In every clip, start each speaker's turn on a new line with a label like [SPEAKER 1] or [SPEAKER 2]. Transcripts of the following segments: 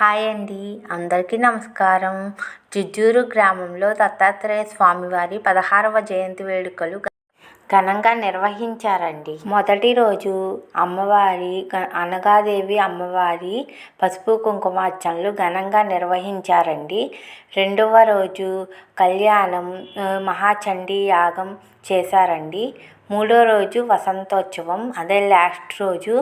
[SPEAKER 1] Hi అండి. అందరికీ నమస్కారం. జుజ్జూరు గ్రామంలో దత్తాత్రేయ స్వామివారి పదహారవ జయంతి వేడుకలు ఘనంగా నిర్వహించారండి. మొదటి రోజు అమ్మవారి అనగాదేవి అమ్మవారి పసుపు కుంకుమార్చనలు ఘనంగా నిర్వహించారండి. రెండవ రోజు కళ్యాణం మహాచండీ యాగం చేశారండి. మూడో రోజు వసంతోత్సవం అదే లాస్ట్ రోజు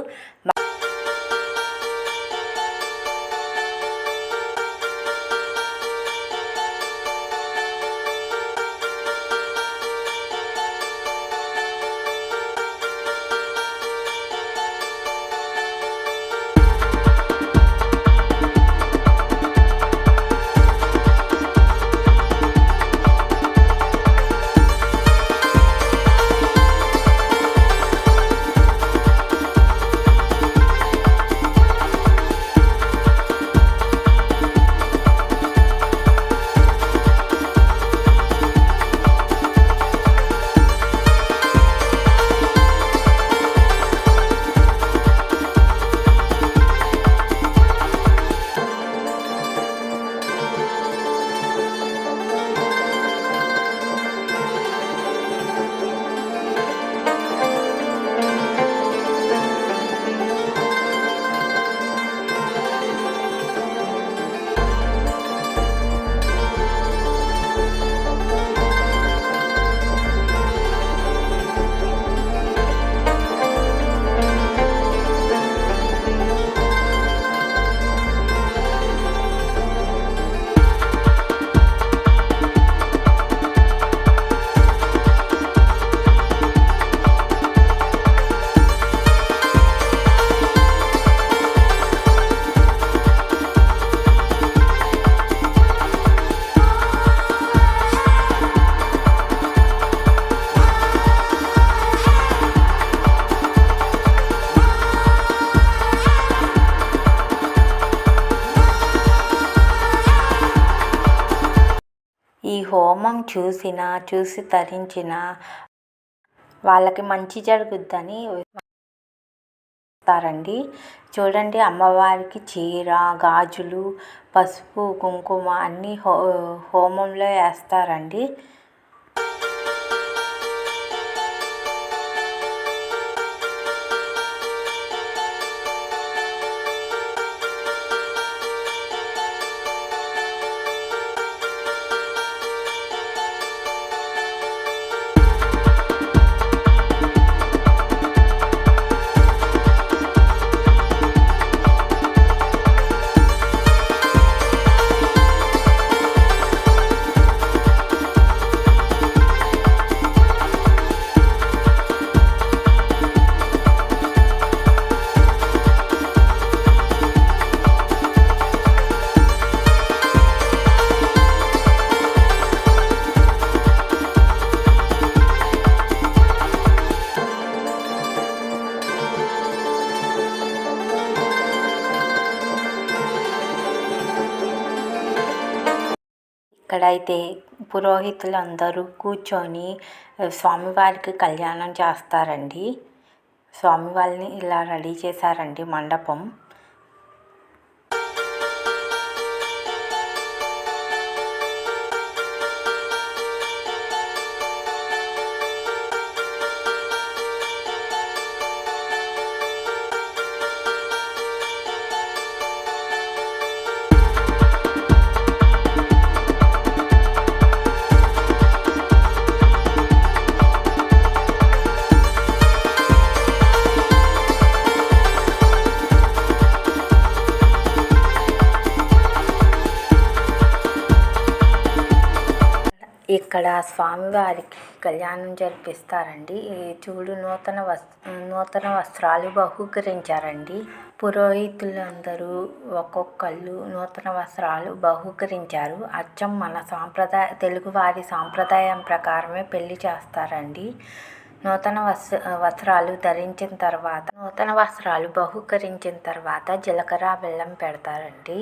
[SPEAKER 1] ఈ హోమం చూసిన చూసి తరించిన వాళ్ళకి మంచి జరుగుద్దని తారండి చూడండి అమ్మవారికి చీర గాజులు పసుపు కుంకుమ అన్నీ హో హోమంలో వేస్తారండి. ఇక్కడైతే పురోహితులందరూ కూర్చొని స్వామివారికి కళ్యాణం చేస్తారండి. స్వామివారిని ఇలా రెడీ చేశారండి మండపం. ఇక్కడ స్వామివారికి కళ్యాణం జరిపిస్తారండి. ఈ చూడు నూతన వస్ నూతన వస్త్రాలు బహూకరించారండి. పురోహితులందరూ ఒక్కొక్కళ్ళు నూతన వస్త్రాలు బహూకరించారు. అచ్చం మన సాంప్రదాయ తెలుగువారి సాంప్రదాయం ప్రకారమే పెళ్ళి చేస్తారండి. నూతన వస్ వస్త్రాలు ధరించిన తర్వాత నూతన వస్త్రాలు బహూకరించిన తర్వాత జీలకర్ర బెల్లం పెడతారండి.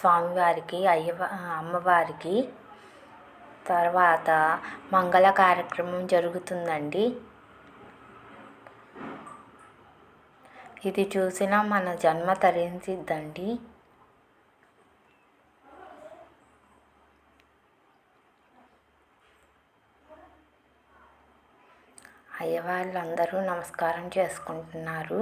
[SPEAKER 1] స్వామివారికి అయ్యవ అమ్మవారికి తర్వాత మంగళ కార్యక్రమం జరుగుతుందండి. ఇది చూసిన మన జన్మ తరించిద్దండి. అయ్యవాళ్ళందరూ నమస్కారం చేసుకుంటున్నారు.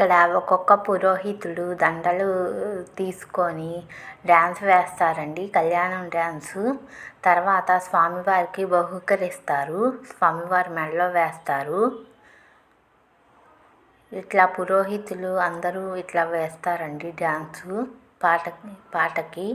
[SPEAKER 1] ఇక్కడ ఒక్కొక్క పురోహితుడు దండలు తీసుకొని డ్యాన్స్ వేస్తారండి. కళ్యాణం డ్యాన్సు. తర్వాత స్వామివారికి బహుకరిస్తారు. స్వామివారి మెడలో వేస్తారు. ఇట్లా పురోహితులు అందరూ ఇట్లా వేస్తారండి డ్యాన్సు పాట పాటకి.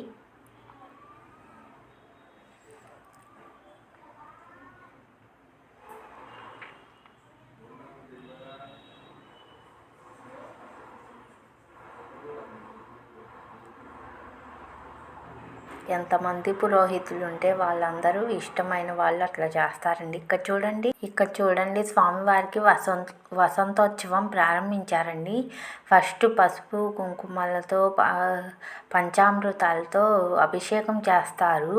[SPEAKER 1] ఎంతమంది పురోహితులు ఉంటే వాళ్ళందరూ ఇష్టమైన వాళ్ళు అట్లా చేస్తారండి. ఇక్కడ చూడండి ఇక్కడ చూడండి స్వామివారికి వసంత వసంతోత్సవం ప్రారంభించారండి. ఫస్ట్ పసుపు కుంకుమలతో పంచామృతాలతో అభిషేకం చేస్తారు.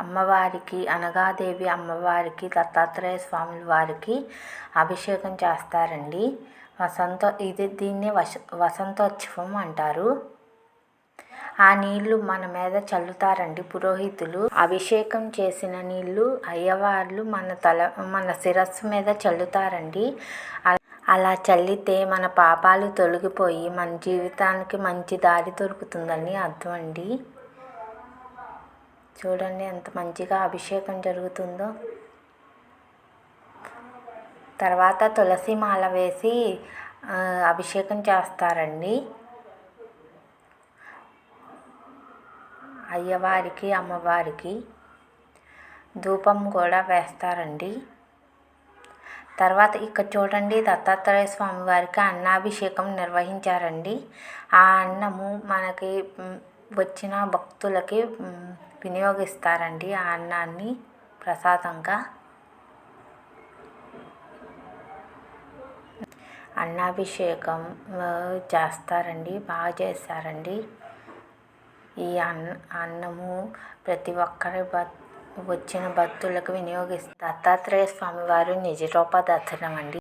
[SPEAKER 1] అమ్మవారికి అనగాదేవి అమ్మవారికి దత్తాత్రేయ స్వామి వారికి అభిషేకం చేస్తారండి. వసంత ఇది దీన్ని వస వసంతోత్సవం అంటారు. ఆ నీళ్ళు మన మీద చల్లుతారండి పురోహితులు. అభిషేకం చేసిన నీళ్ళు అయ్యవార్లు మన తల మన శిరస్సు మీద చల్లుతారండి. అలా చల్లితే మన పాపాలు తొలగిపోయి మన జీవితానికి మంచి దారి దొరుకుతుందని అర్థం అండి. చూడండి ఎంత మంచిగా అభిషేకం జరుగుతుందో. తర్వాత తులసి మాల వేసి అభిషేకం చేస్తారండి. అయ్యవారికి అమ్మవారికి ధూపం కూడా వేస్తారండి. తర్వాత ఇక్కడ చూడండి దత్తాత్రేయ స్వామి వారికి అన్నాభిషేకం నిర్వహించారండి. ఆ అన్నము మనకి వచ్చిన భక్తులకి వినియోగిస్తారండి ఆ అన్నాన్ని ప్రసాదంగా. అన్నాభిషేకం చేస్తారండి బాగా చేస్తారండి. ఈ అన్న అన్నము ప్రతి ఒక్కరి వచ్చిన భక్తులకు వినియోగిస్తారు దత్తాత్రేయ స్వామివారు నిజరూప దర్శనం అండి